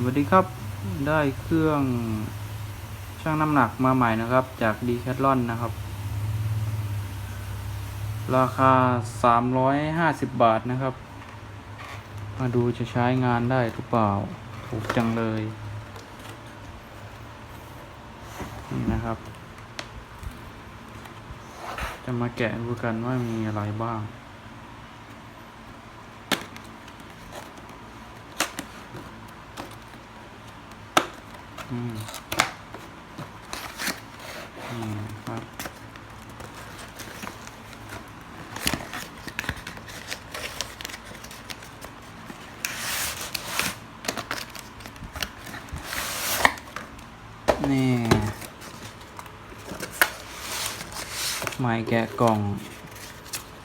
สวัสดีครับ ได้เครื่องชั่งน้ำหนักมาใหม่นะครับ จากดีแคทลอนนะครับ ราคา 350 บาทนะครับ มาดูจะใช้งานได้หรือเปล่า ถูกจังเลย นี่นะครับ จะมาแกะดูกันว่ามีอะไรบ้าง อืมอืมครับนี่หมายแกะกล่อง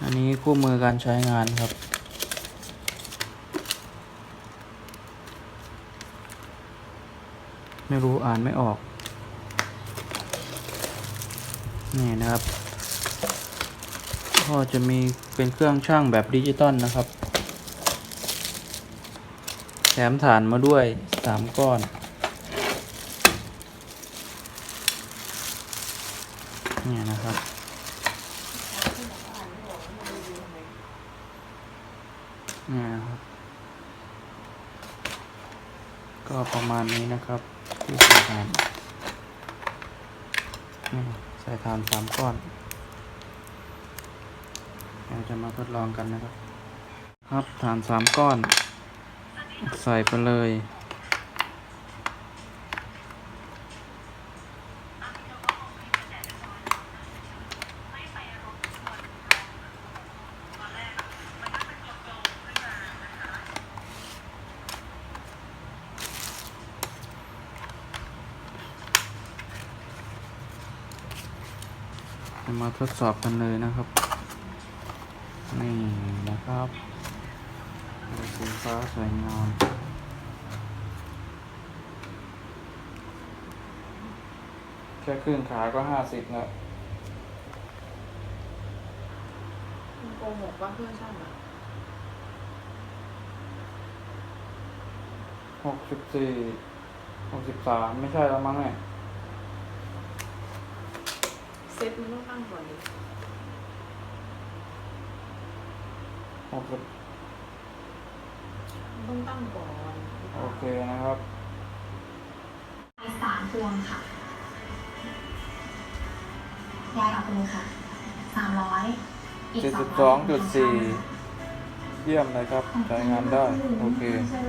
อันนี้คู่มือการใช้งานครับ ไม่รู้อ่านไม่ออก นี่นะครับ ก็จะมีเป็นเครื่องช่างแบบดิจิตอลนะครับ แถมฐานมาด้วยสามก้อนนี่นะครับนี่นะครับ ก็ประมาณนี้นะครับที่ใส่ฐานนี่ใส่ฐานสามก้อนเราจะมาทดลองกันนะครับ ครับฐานสามก้อน ใส่ไปเลย มาทดสอบกันเลยนะครับ นี่นะครับสีฟ้าสวยงามแค่ครึ่งขาก็ห้าสิบแล้วคุณโกหกว่าเพื่อนช่างอะหกสิบสี่หกสิบสามไม่ใช่แล้วมั้งเนี่ยเซตมันต้องตั้งก่อนดิหกสิบมันต้องตั้งก่อนโอเคนะครับไปสามพวงค่ะยายเอาไปเลยค่ะสามร้อยอีกเจ็ดสสิอบงสองจุดสี่เยี่ยมเลยครับใช้งานได้ โอเคใช่